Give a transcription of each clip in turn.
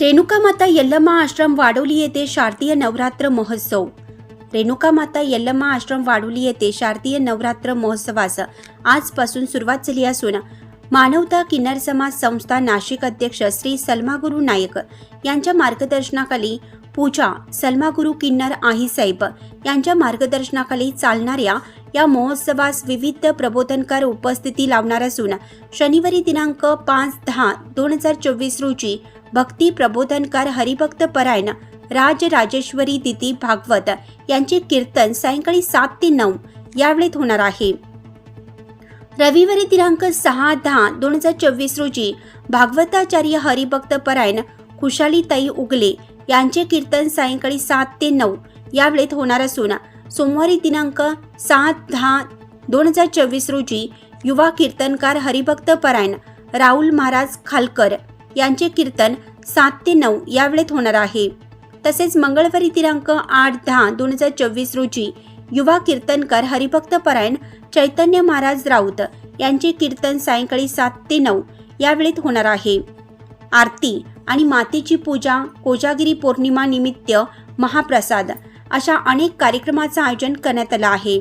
रेणुका माता यल्लम्मा आश्रम वाडोली येथे शारदीय नवरात्र महोत्सव रेणुका माता यल्लम्मा आश्रम वाडोली येथे शारदीय नवरात्र महोत्सवास आजपासून सुरुवात झाली असून मानवता किन्नर समाज संस्था नाशिक अध्यक्ष श्री सलमागुरु नायक यांच्या मार्गदर्शनाखाली पूजा सलमागुरु किन्नर आहीसाहेब यांच्या मार्गदर्शनाखाली चालणाऱ्या या महोत्सवास विविध प्रबोधनकार उपस्थिती लावणार असून शनिवारी दिनांक पाच दहा दोन हजार चोवीस रोजी भक्ती प्रबोधनकार हरिभक्त परायण राज राजेश्वरी दिदी भागवत यांचे कीर्तन सायंकाळी सात ते नऊ यावेळेत होणार आहे. रविवारी दिनांक सहा दहा दोन हजार चोवीस रोजी भागवताचार्य हरिभक्त परायण खुशालीताई उगले यांचे कीर्तन सायंकाळी सात ते नऊ यावेळेत होणार असून सोमवारी दिनांक सात दहा दोन हजार चोवीस रोजी युवा कीर्तनकार हरिभक्त परायण राहुल महाराज खालकर यांचे कीर्तन सात ते नऊ या वेळेत होणार आहे. तसेच मंगळवारी दिनांक आठ दहा दोन हजार चोवीस रोजी युवा कीर्तनकार हरिभक्त परायण चैतन्य महाराज राऊत यांचे कीर्तन सायंकाळी सात ते नऊ या वेळेत होणार आहे. आरती आणि मातेची पूजा कोजागिरी पौर्णिमा निमित्त महाप्रसाद अशा अनेक कार्यक्रमाचं आयोजन करण्यात आलं आहे.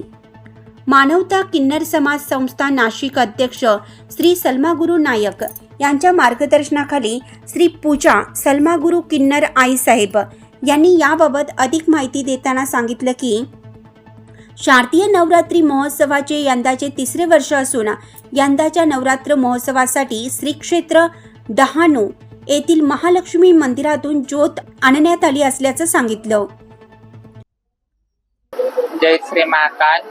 मानवता किन्नर समाज संस्था नाशिक अध्यक्ष श्री सलमागुरू नायक यांच्या मार्गदर्शनाखाली श्री पूजा सलमागुरु किन्नर आईसाहेब यांनी याबाबत अधिक माहिती देताना सांगितलं की शारदीय नवरात्री महोत्सवाचे यंदाचे तिसरे वर्ष असून यंदाच्या नवरात्र महोत्सवासाठी श्री क्षेत्र डहाणू येथील महालक्ष्मी मंदिरातून ज्योत आणण्यात आली असल्याचं सांगितलं. जय श्री महाकाल.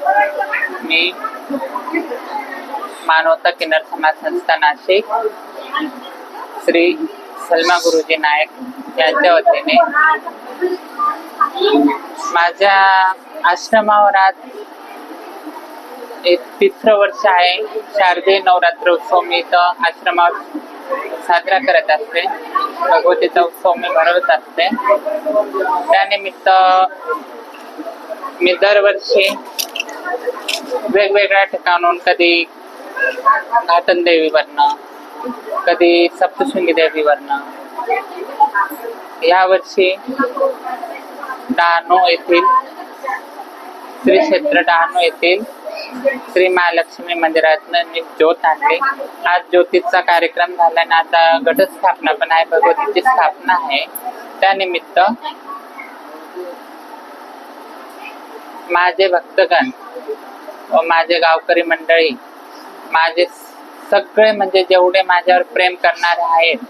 मी मानवता किन्नर समाज संस्था नाशिक. श्री सलमा गुरुजी नायक यांच्या वतीने. माझ्या आश्रमावर आज एक तिसरं वर्ष आहे. शारदीय नवरात्र उत्सव मी तर आश्रमावर साजरा करत असते. भगवतीचा उत्सव मी भरवत असते. त्यानिमित्त मी दरवर्षी वेगवेगळ्या ठिकाणून कधी घाटन देवीवरनं कधी सप्तशृंगी देवीवरनं यावर्षी डहाणू येथील श्री क्षेत्र डहाणू येथील श्री महालक्ष्मी मंदिरातनं मी ज्योत आणली. आज ज्योतीचा कार्यक्रम झाला आणि आता घटस्थापना पण आहे भगवतीची स्थापना आहे. त्यानिमित्त माझे भक्तगण व माझे गावकरी मंडळी माझे सगळे म्हणजे जेवढे माझ्यावर प्रेम करणारे आहेत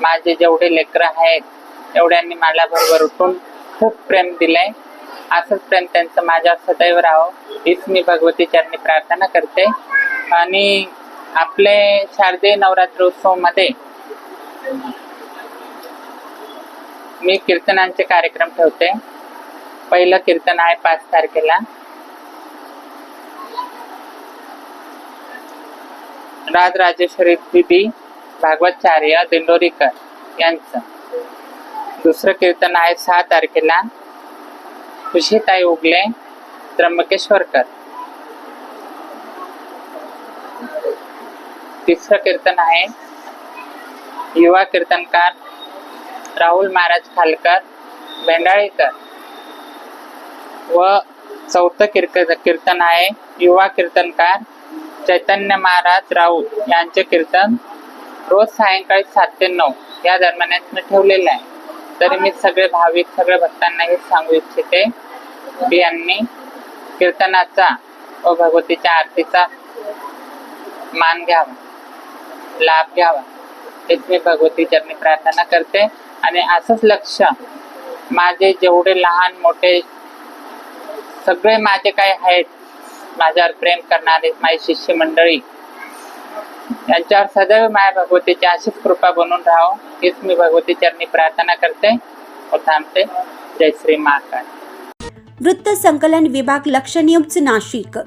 माझे जेवढे लेकरं आहेत एवढ्यांनी मला बरोबर उठून खूप प्रेम दिलंय. असंच प्रेम त्यांचं माझ्यावर सदैव राहावं हीच मी भगवती चरणी प्रार्थना करते. आणि आपले शारदीय नवरात्र उत्सवमध्ये मी कीर्तनांचे कार्यक्रम ठेवते. पहिलं कीर्तन आहे पाच तारखेला. राजराजेश्वरी दिदी भागवतचार्य दिंडोरीकर यांचं. दुसरं कीर्तन आहे सहा तारखेला. खुशीताई उगले त्र्यंबकेश्वरकर. तिसरं कीर्तन आहे युवा कीर्तनकार राहुल महाराज खालकर भेंडाळीकर व चौथं कीर्त कीर्तन आहे. युवा कीर्तनकार चैतन्य महाराज राऊत यांचे कीर्तन रोज सायंकाळी सात ते नऊ या दरम्यान मी ठेवलेलं आहे. तरी मी सगळे भाविक सगळे भक्तांना हे सांगू इच्छिते की यांनी कीर्तनाचा व भगवतीच्या आरतीचा मान घ्यावा लाभ घ्यावा. हेच मी भगवती चरणी प्रार्थना करते. आणि असंच लक्ष माझे जेवढे लहान मोठे सगळे माझे काय आहेत माझ्यावर प्रेम करणारे माझी शिष्य मंडळी यांच्यावर सदैव माझ्या भगवतीची अशीच कृपा बनून राहो हीच मी भगवती चरणी प्रार्थना करते व थांबते. जय श्री महाकाळ वृत्त संकलन विभाग लक्ष न्यूज नाशिक.